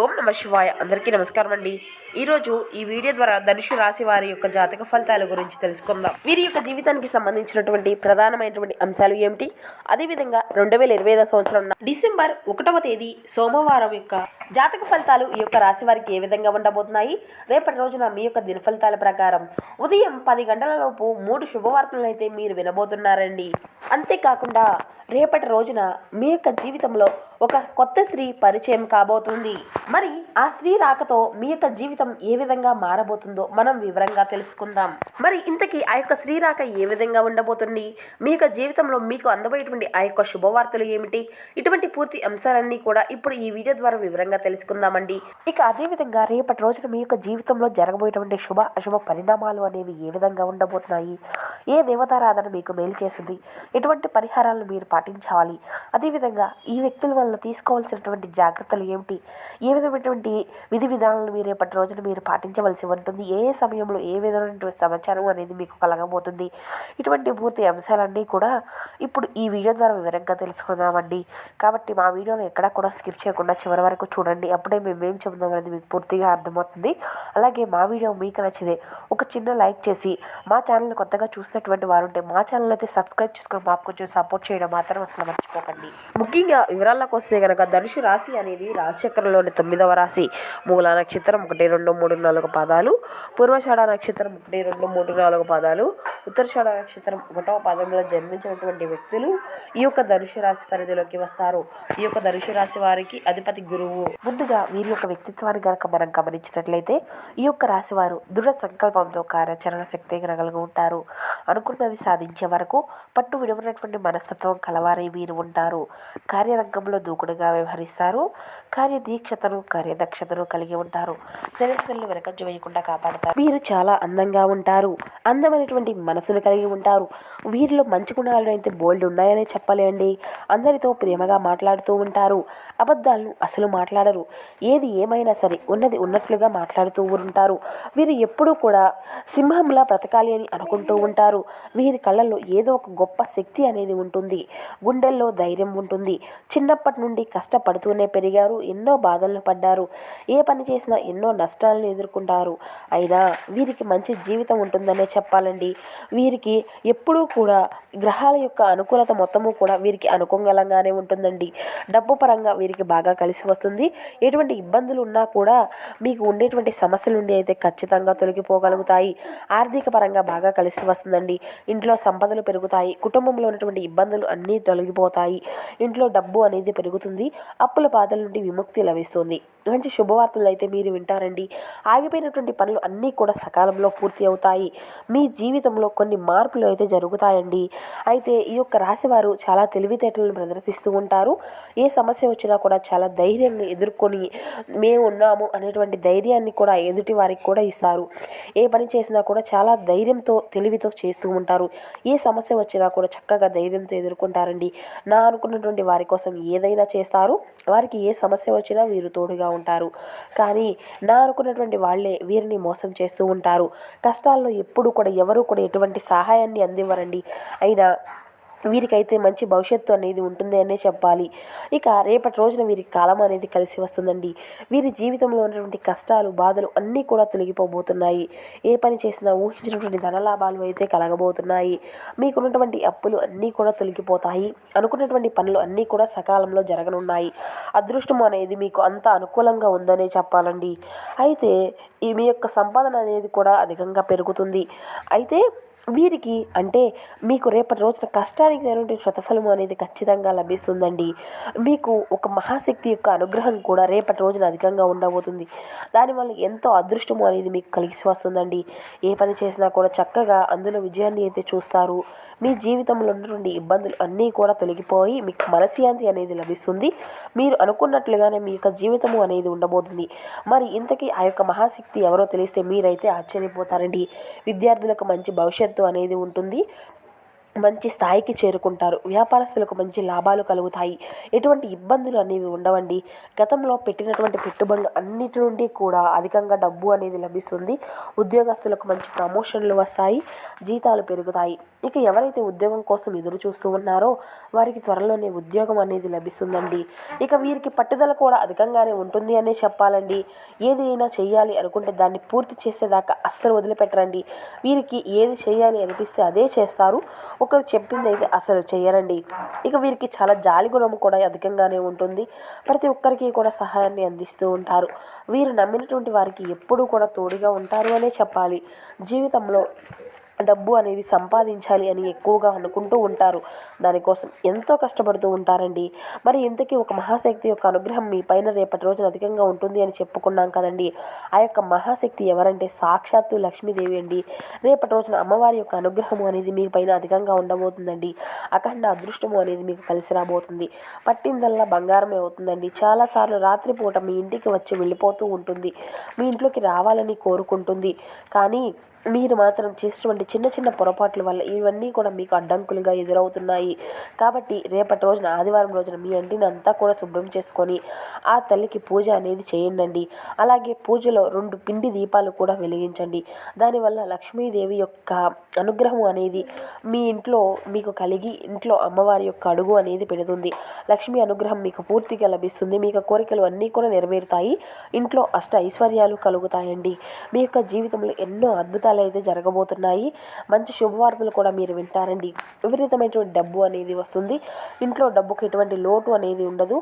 ఓం నమ శివాయ. అందరికీ నమస్కారం అండి. ఈరోజు ఈ వీడియో ద్వారా ధనుషు రాశి వారి యొక్క జాతక ఫలితాల గురించి తెలుసుకుందాం. వీరి యొక్క జీవితానికి సంబంధించినటువంటి ప్రధానమైనటువంటి అంశాలు ఏమిటి? అదేవిధంగా రెండు వేల ఇరవై ఐదో సంవత్సరం డిసెంబర్ ఒకటవ తేదీ సోమవారం యొక్క జాతక ఫలితాలు ఈ యొక్క రాశి వారికి ఏ విధంగా ఉండబోతున్నాయి? రేపటి రోజున మీ యొక్క దిన ఫలితాల ప్రకారం ఉదయం పది గంటల లోపు మూడు శుభవార్తలను అయితే మీరు వినబోతున్నారండి. అంతేకాకుండా రేపటి రోజున మీ యొక్క జీవితంలో ఒక కొత్త స్త్రీ పరిచయం కాబోతుంది. మరి ఆ స్త్రీ రాకతో మీ యొక్క జీవితం ఏ విధంగా మారబోతుందో మనం వివరంగా తెలుసుకుందాం. మరి ఇంతకీ ఆ యొక్క స్త్రీ రాక ఏ విధంగా ఉండబోతుంది? మీ యొక్క జీవితంలో మీకు అందబోయేటువంటి ఆ యొక్క శుభవార్తలు ఏమిటి? ఇటువంటి పూర్తి అంశాలన్నీ కూడా ఇప్పుడు ఈ వీడియో ద్వారా వివరంగా తెలుసుకుందామండి. ఇక అదే విధంగా రేపటి రోజున మీ యొక్క జీవితంలో జరగబోయేటువంటి శుభ అశుభ పరిణామాలు అనేవి ఏ విధంగా ఉండబోతున్నాయి? ఏ దేవతారాధన మీకు మేలు చేసింది ఎటువంటి పరిహారాలను మీరు పాటించాలి? అదేవిధంగా ఈ వ్యక్తుల వల్ల తీసుకోవాల్సినటువంటి జాగ్రత్తలు ఏమిటి? ఏ విధమైనటువంటి విధి విధానాలను మీరు రేపటి రోజున మీరు పాటించవలసి ఉంటుంది? ఏ సమయంలో ఏ విధమైనటువంటి సమాచారం అనేది మీకు కలగబోతుంది? ఇటువంటి పూర్తి అంశాలన్నీ కూడా ఇప్పుడు ఈ వీడియో ద్వారా వివరంగా తెలుసుకుందామండి. కాబట్టి మా వీడియోని ఎక్కడా కూడా స్కిప్ చేయకుండా చివరి వరకు చూడండి. అప్పుడే మేము ఏం చెబుదాం అనేది మీకు పూర్తిగా అర్థమవుతుంది. అలాగే మా వీడియో మీకు నచ్చితే ఒక చిన్న లైక్ చేసి మా ఛానల్ కొత్తగా చూసినటువంటి వారు ఉంటే మా ఛానల్ అయితే సబ్స్క్రైబ్ చేసుకొని మాకు కొంచెం సపోర్ట్ చేయడం మాత్రం అసలు మర్చిపోకండి. ముఖ్యంగా వివరాల కోసం వస్తే కనుక ధనుషు రాశి అనేది రాశిచక్రంలోని తొమ్మిదవ రాశి. మూల నక్షత్రం ఒకటి రెండు మూడు నాలుగు పాదాలు. పూర్వషాఢ నక్షత్రం ఒకటి రెండు మూడు నాలుగు పాదాలు. ఉత్తరషాఢ నక్షత్రం ఒకటవ పాదంలో జన్మించినటువంటి వ్యక్తులు ఈ యొక్క ధనుషు రాశి పరిధిలోకి వస్తారు. ఈ యొక్క ధనుషు రాశి వారికి అధిపతి గురువు. ముందుగా వీరి యొక్క వ్యక్తిత్వాన్ని కనుక మనం గమనించినట్లయితే ఈ యొక్క రాశి వారు దృఢ సంకల్పంతో కార్యాచరణ శక్తి కలిగి ఉంటారు. అనుకున్నది సాధించే వరకు పట్టు విడవనటువంటి మనస్తత్వం కలవారే వీరు ఉంటారు. కార్యరంగంలో దూకుడుగా వ్యవహరిస్తారు. కార్యదీక్షతను కార్యదక్షతను కలిగి ఉంటారు. చరిత్రలు వెనకంజ వేయకుండా కాపాడతారు. వీరు చాలా అందంగా ఉంటారు. అందమైనటువంటి మనసును కలిగి ఉంటారు. వీరిలో మంచి గుణాలు అయితే బోల్డ్ ఉన్నాయనే చెప్పలేండి. అందరితో ప్రేమగా మాట్లాడుతూ ఉంటారు. అబద్ధాలను అసలు మాట్లాడరు. ఏది ఏమైనా సరే ఉన్నది ఉన్నట్లుగా మాట్లాడుతూ ఉంటారు. వీరు ఎప్పుడూ కూడా సింహంలా బ్రతకాలి అని అనుకుంటూ ఉంటారు. వీరి కళ్ళల్లో ఏదో ఒక గొప్ప శక్తి అనేది ఉంటుంది. గుండెల్లో ధైర్యం ఉంటుంది. చిన్నప్పటి నుండి కష్టపడుతూనే పెరిగారు. ఎన్నో బాధలను పడ్డారు. ఏ పని చేసినా ఎన్నో నష్టాలను ఎదుర్కొంటారు. అయినా వీరికి మంచి జీవితం ఉంటుందనే చెప్పాలండి. వీరికి ఎప్పుడూ కూడా గ్రహాల యొక్క అనుకూలత మొత్తము కూడా వీరికి అనుకూలంగానే ఉంటుందండి. డబ్బు పరంగా వీరికి బాగా కలిసి వస్తుంది. ఎటువంటి ఇబ్బందులు ఉన్నా కూడా మీకు ఉండేటువంటి సమస్యల నుండి అయితే ఖచ్చితంగా తొలగిపోగలుగుతాయి. ఆర్థిక పరంగా బాగా కలిసి వస్తుందండి. ఇంట్లో సంపదలు పెరుగుతాయి. కుటుంబంలో ఉన్నటువంటి ఇబ్బందులు అన్నీ తొలగిపోతాయి. ఇంట్లో డబ్బు అనేది పెరుగుతుంది. అప్పుల బాధల నుండి విముక్తి లభిస్తుంది. మంచి శుభవార్తలు అయితే మీరు వింటారండి. ఆగిపోయినటువంటి పనులు అన్నీ కూడా సకాలంలో పూర్తి అవుతాయి. మీ జీవితంలో కొన్ని మార్పులు అయితే జరుగుతాయండి. అయితే ఈ యొక్క రాశివారు చాలా తెలివితేటలను ప్రదర్శిస్తూ ఉంటారు. ఏ సమస్య వచ్చినా కూడా చాలా ధైర్యంగా ఎదుర్కొని మేము ఉన్నాము అనేటువంటి ధైర్యాన్ని కూడా ఎదుటి వారికి కూడా ఇస్తారు. ఏ పని చేసినా కూడా చాలా ధైర్యంతో తెలివితో చేస్తూ ఉంటారు. ఏ సమస్య వచ్చినా కూడా చక్కగా ధైర్యంతో ఎదుర్కొంటారండి. నా అనుకున్నటువంటి వారి కోసం ఏదైనా చేస్తారు. వారికి ఏ సమస్య వచ్చినా వీరు తోడుగా ఉంటారు. కానీ నా అనుకున్నటువంటి వాళ్ళే వీరిని మోసం చేస్తూ ఉంటారు. కష్టాల్లో ఎప్పుడు కూడా ఎవరు కూడా ఎటువంటి సహాయాన్ని అందివ్వరండి. అయినా వీరికైతే మంచి భవిష్యత్తు అనేది ఉంటుంది అనే చెప్పాలి. ఇక రేపటి రోజున వీరికి కాలం అనేది కలిసి వస్తుందండి. వీరి జీవితంలో ఉన్నటువంటి కష్టాలు బాధలు అన్నీ కూడా తొలగిపోబోతున్నాయి. ఏ పని చేసినా ఊహించినటువంటి ధనలాభాలు అయితే కలగబోతున్నాయి. మీకున్నటువంటి అప్పులు అన్నీ కూడా తొలగిపోతాయి. అనుకున్నటువంటి పనులు అన్నీ కూడా సకాలంలో జరగనున్నాయి. అదృష్టం అనేది మీకు అంత అనుకూలంగా ఉందనే చెప్పాలండి. అయితే ఈ మీ యొక్క సంపాదన అనేది కూడా అధికంగా పెరుగుతుంది. అయితే వీరికి అంటే మీకు రేపటి రోజున కష్టానికి తగినటువంటి ప్రతిఫలం అనేది ఖచ్చితంగా లభిస్తుందండి. మీకు ఒక మహాశక్తి యొక్క అనుగ్రహం కూడా రేపటి రోజున అధికంగా ఉండబోతుంది. దానివల్ల ఎంతో అదృష్టము అనేది మీకు కలిసి వస్తుందండి. ఏ పని చేసినా కూడా చక్కగా అందులో విజయాన్ని అయితే చూస్తారు. మీ జీవితంలో ఉన్నటువంటి ఇబ్బందులు అన్నీ కూడా తొలగిపోయి మీకు మనశ్శాంతి అనేది లభిస్తుంది. మీరు అనుకున్నట్లుగానే మీ యొక్క జీవితము అనేది ఉండబోతుంది. మరి ఇంతకీ ఆ యొక్క మహాశక్తి ఎవరో తెలిస్తే మీరైతే ఆశ్చర్యపోతారండి. విద్యార్థులకు మంచి భవిష్యత్తు అనేది ఉంటుంది. మంచి స్థాయికి చేరుకుంటారు. వ్యాపారస్తులకు మంచి లాభాలు కలుగుతాయి. ఎటువంటి ఇబ్బందులు అనేవి ఉండవండి. గతంలో పెట్టినటువంటి పెట్టుబడులు అన్నిటి నుండి కూడా అధికంగా డబ్బు అనేది లభిస్తుంది. ఉద్యోగస్తులకు మంచి ప్రమోషన్లు వస్తాయి. జీతాలు పెరుగుతాయి. ఇక ఎవరైతే ఉద్యోగం కోసం ఎదురు చూస్తూ ఉన్నారో వారికి త్వరలోనే ఉద్యోగం అనేది లభిస్తుందండి. ఇక వీరికి పట్టుదల కూడా అధికంగానే ఉంటుంది అనే చెప్పాలండి. ఏది అయినా చేయాలి అనుకుంటే దాన్ని పూర్తి చేసేదాకా అస్సలు వదిలిపెట్టరండి. వీరికి ఏది చేయాలి అనిపిస్తే అదే చేస్తారు. ఒకరు చెప్పింది అయితే అసలు చేయరండి. ఇక వీరికి చాలా జాలి గుణం కూడా అధికంగానే ఉంటుంది. ప్రతి ఒక్కరికి కూడా సహాయాన్ని అందిస్తూ ఉంటారు. వీరు నమ్మినటువంటి వారికి ఎప్పుడూ కూడా తోడుగా ఉంటారు అనే చెప్పాలి. జీవితంలో డబ్బు అనేది సంపాదించాలి అని ఎక్కువగా అనుకుంటూ ఉంటారు. దానికోసం ఎంతో కష్టపడుతూ ఉంటారండి. మరి ఇంతకీ ఒక మహాశక్తి యొక్క అనుగ్రహం మీ పైన రేపటి రోజున అధికంగా ఉంటుంది అని చెప్పుకున్నాం కదండి. ఆ యొక్క మహాశక్తి ఎవరంటే సాక్షాత్తు లక్ష్మీదేవి అండి. రేపటి రోజున అమ్మవారి యొక్క అనుగ్రహము అనేది మీ పైన అధికంగా ఉండబోతుందండి. అఖండ అదృష్టము అనేది మీకు కలిసి రాబోతుంది. పట్టిందల్లా బంగారమే అవుతుందండి. చాలాసార్లు రాత్రిపూట మీ ఇంటికి వచ్చి వెళ్ళిపోతూ ఉంటుంది. మీ ఇంట్లోకి రావాలని కోరుకుంటుంది. కానీ మీరు మాత్రం చేసినటువంటి చిన్న చిన్న పొరపాట్ల వల్ల ఇవన్నీ కూడా మీకు అడ్డంకులుగా ఎదురవుతున్నాయి. కాబట్టి రేపటి రోజున ఆదివారం రోజున మీ ఇంటిని అంతా కూడా శుభ్రం చేసుకొని ఆ తల్లికి పూజ అనేది చేయండి అలాగే పూజలో రెండు పిండి దీపాలు కూడా వెలిగించండి. దానివల్ల లక్ష్మీదేవి యొక్క అనుగ్రహం అనేది మీ ఇంట్లో మీకు కలిగి ఇంట్లో అమ్మవారి యొక్క అడుగు అనేది పెడుతుంది. లక్ష్మీ అనుగ్రహం మీకు పూర్తిగా లభిస్తుంది. మీకు కోరికలు అన్నీ కూడా నెరవేరుతాయి. ఇంట్లో అష్ట ఐశ్వర్యాలు కలుగుతాయండి. మీ యొక్క జీవితంలో ఎన్నో అద్భుతాలు అయితే జరగబోతున్నాయి. మంచి శుభవార్తలు కూడా మీరు వింటారండి. విపరీతమైనటువంటి డబ్బు అనేది వస్తుంది. ఇంట్లో డబ్బుకి ఎటువంటి లోటు అనేది ఉండదు.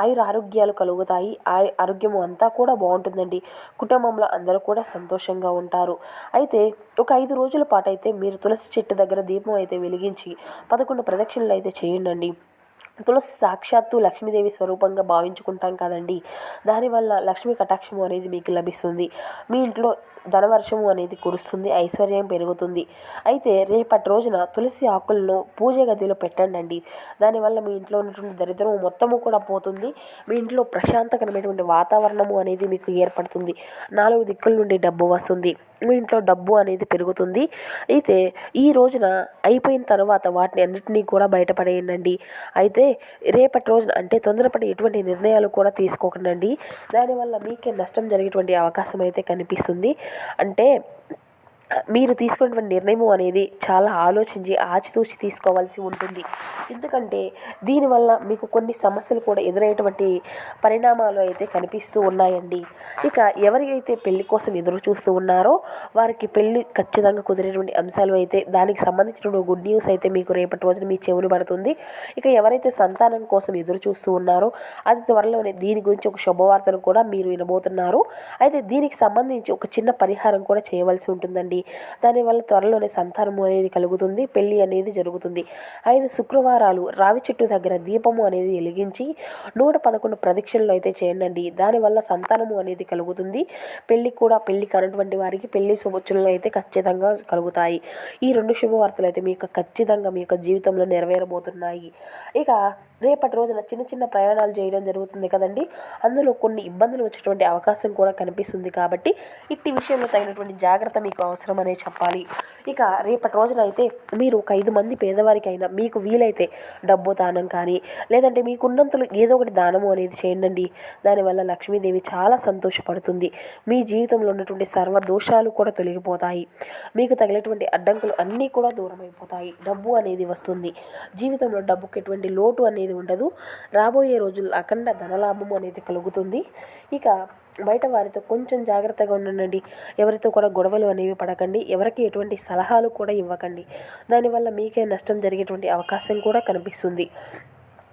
ఆయుర ఆరోగ్యాలు కలుగుతాయి. ఆయు ఆరోగ్యము అంతా కూడా బాగుంటుందండి. కుటుంబంలో అందరూ కూడా సంతోషంగా ఉంటారు. అయితే ఒక ఐదు రోజుల పాటు అయితే మీరు తులసి చెట్టు దగ్గర దీపం అయితే వెలిగించి పదకొండు ప్రదక్షిణలు అయితే చేయండి తులసి సాక్షాత్తు లక్ష్మీదేవి స్వరూపంగా భావించుకుంటాం కదండి. దానివల్ల లక్ష్మీ కటాక్షము అనేది మీకు లభిస్తుంది. మీ ఇంట్లో ధనవర్షము అనేది కురుస్తుంది ఐశ్వర్యం పెరుగుతుంది. అయితే రేపటి రోజున తులసి ఆకులను పూజ గదిలో పెట్టండి దానివల్ల మీ ఇంట్లో ఉన్నటువంటి దరిద్రము మొత్తము కూడా పోతుంది. మీ ఇంట్లో ప్రశాంతకరమైనటువంటి వాతావరణము అనేది మీకు ఏర్పడుతుంది. నాలుగు దిక్కుల నుండి డబ్బు వస్తుంది. మీ ఇంట్లో డబ్బు అనేది పెరుగుతుంది. అయితే ఈ రోజున అయిపోయిన తర్వాత వాటిని అన్నిటినీ కూడా బయటపడేయండి అయితే రేపటి రోజున అంటే తొందరపడి ఎటువంటి నిర్ణయాలు కూడా తీసుకోకండి దానివల్ల మీకే నష్టం జరిగేటువంటి అవకాశం అయితే కనిపిస్తుంది. అంటే మీరు తీసుకున్నటువంటి నిర్ణయం అనేది చాలా ఆలోచించి ఆచితూచి తీసుకోవాల్సి ఉంటుంది. ఎందుకంటే దీనివల్ల మీకు కొన్ని సమస్యలు కూడా ఎదురయ్యేటువంటి పరిణామాలు అయితే కనిపిస్తూ ఉన్నాయండి. ఇక ఎవరికైతే పెళ్ళి కోసం ఎదురు చూస్తూ ఉన్నారో వారికి పెళ్ళి ఖచ్చితంగా కుదిరేటువంటి అంశాలు అయితే దానికి సంబంధించిన గుడ్ న్యూస్ అయితే మీకు రేపటి రోజున మీ చెవులు పడుతుంది. ఇక ఎవరైతే సంతానం కోసం ఎదురు చూస్తూ ఉన్నారో అది త్వరలోనే దీని గురించి ఒక శుభవార్తను కూడా మీరు వినబోతున్నారు. అయితే దీనికి సంబంధించి ఒక చిన్న పరిహారం కూడా చేయవలసి ఉంటుందండి. దానివల్ల త్వరలోనే సంతానము అనేది కలుగుతుంది పెళ్ళి అనేది జరుగుతుంది. ఐదు శుక్రవారాలు రావి చెట్టు దగ్గర దీపము అనేది వెలిగించి నూట పదకొండు ప్రదక్షిణలు అయితే చేయండి దానివల్ల సంతానము అనేది కలుగుతుంది. పెళ్ళి కూడా పెళ్ళి కానటువంటి వారికి పెళ్ళి శుభోచనలు అయితే ఖచ్చితంగా కలుగుతాయి. ఈ రెండు శుభవార్తలు అయితే మీ యొక్క ఖచ్చితంగా మీ యొక్క జీవితంలో నెరవేరబోతున్నాయి. ఇక రేపటి రోజున చిన్న చిన్న ప్రయాణాలు చేయడం జరుగుతుంది కదండి. అందులో కొన్ని ఇబ్బందులు వచ్చేటువంటి అవకాశం కూడా కనిపిస్తుంది కాబట్టి ఇట్టి విషయంలో తగినటువంటి జాగ్రత్త మీకు అవసరం అనే చెప్పాలి. ఇక రేపటి రోజున అయితే మీరు ఒక ఐదు మంది పేదవారికైనా మీకు వీలైతే డబ్బు దానం కానీ లేదంటే మీకున్నంతలో ఏదో ఒకటి దానము అనేది చేయండి దానివల్ల లక్ష్మీదేవి చాలా సంతోషపడుతుంది. మీ జీవితంలో ఉన్నటువంటి సర్వ దోషాలు కూడా తొలగిపోతాయి. మీకు తగిలేటువంటి అడ్డంకులు అన్నీ కూడా దూరం అయిపోతాయి డబ్బు అనేది వస్తుంది. జీవితంలో డబ్బుకి ఎటువంటి లోటు అనేది ఉండదు. రాబోయే రోజుల్లో అఖండ ధనలాభం అనేది కలుగుతుంది. ఇక బయట వారితో కొంచెం జాగ్రత్తగా ఉండండి. ఎవరితో కూడా గొడవలు అనేవి పడకండి. ఎవరికి ఎటువంటి సలహాలు కూడా ఇవ్వకండి. దానివల్ల మీకే నష్టం జరిగేటువంటి అవకాశం కూడా కనిపిస్తుంది.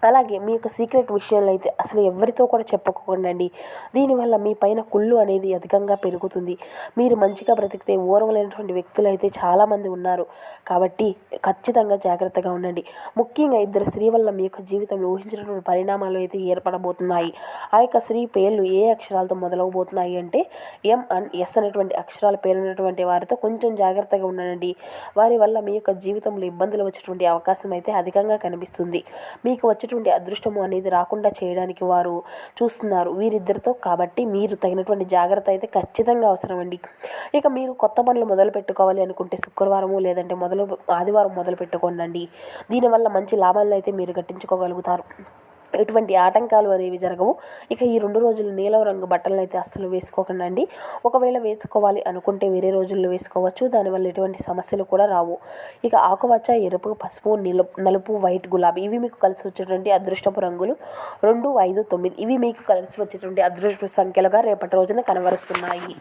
అలాగే మీ యొక్క సీక్రెట్ విషయాలు అయితే అసలు ఎవరితో కూడా చెప్పుకోకండి దీనివల్ల మీ పైన కుళ్ళు అనేది అధికంగా పెరుగుతుంది. మీరు మంచిగా బ్రతికితే ఓర్వలేనటువంటి వ్యక్తులు అయితే చాలామంది ఉన్నారు. కాబట్టి ఖచ్చితంగా జాగ్రత్తగా ఉండండి. ముఖ్యంగా ఇద్దరు స్త్రీ వల్ల మీ యొక్క జీవితంలో ఊహించినటువంటి పరిణామాలు అయితే ఏర్పడబోతున్నాయి. ఆ యొక్క స్త్రీ పేర్లు ఏ అక్షరాలతో మొదలవబోతున్నాయి అంటే ఎం అండ్ ఎస్ అనేటువంటి అక్షరాల పేరున్నటువంటి వారితో కొంచెం జాగ్రత్తగా ఉండండి. వారి వల్ల మీ యొక్క జీవితంలో ఇబ్బందులు వచ్చేటువంటి అవకాశం అయితే అధికంగా కనిపిస్తుంది. మీకు వచ్చే తగినటువంటి అదృష్టము అనేది రాకుండా చేయడానికి వారు చూస్తున్నారు వీరిద్దరితో. కాబట్టి మీరు తగినటువంటి జాగ్రత్త అయితే ఖచ్చితంగా అవసరమండి. ఇక మీరు కొత్త పనులు మొదలు పెట్టుకోవాలి అనుకుంటే శుక్రవారము లేదంటే మొదలు ఆదివారం మొదలు పెట్టుకోండి దీనివల్ల మంచి లాభాలను అయితే మీరు గట్టించుకోగలుగుతారు. ఎటువంటి ఆటంకాలు అనేవి జరగవు. ఇక ఈ రెండు రోజులు నీలం రంగు బట్టలను అయితే అస్సలు వేసుకోకండి అండి. ఒకవేళ వేసుకోవాలి అనుకుంటే వేరే రోజుల్లో వేసుకోవచ్చు. దానివల్ల ఎటువంటి సమస్యలు కూడా రావు. ఇక ఆకుపచ్చ ఎరుపు పసుపు నలుపు వైట్ గులాబీ ఇవి మీకు కలిసి వచ్చేటువంటి అదృష్టపు రంగులు. రెండు ఐదు తొమ్మిది ఇవి మీకు కలిసి వచ్చేటువంటి అదృష్ట సంఖ్యలుగా రేపటి రోజున కనబరుస్తున్నాయి.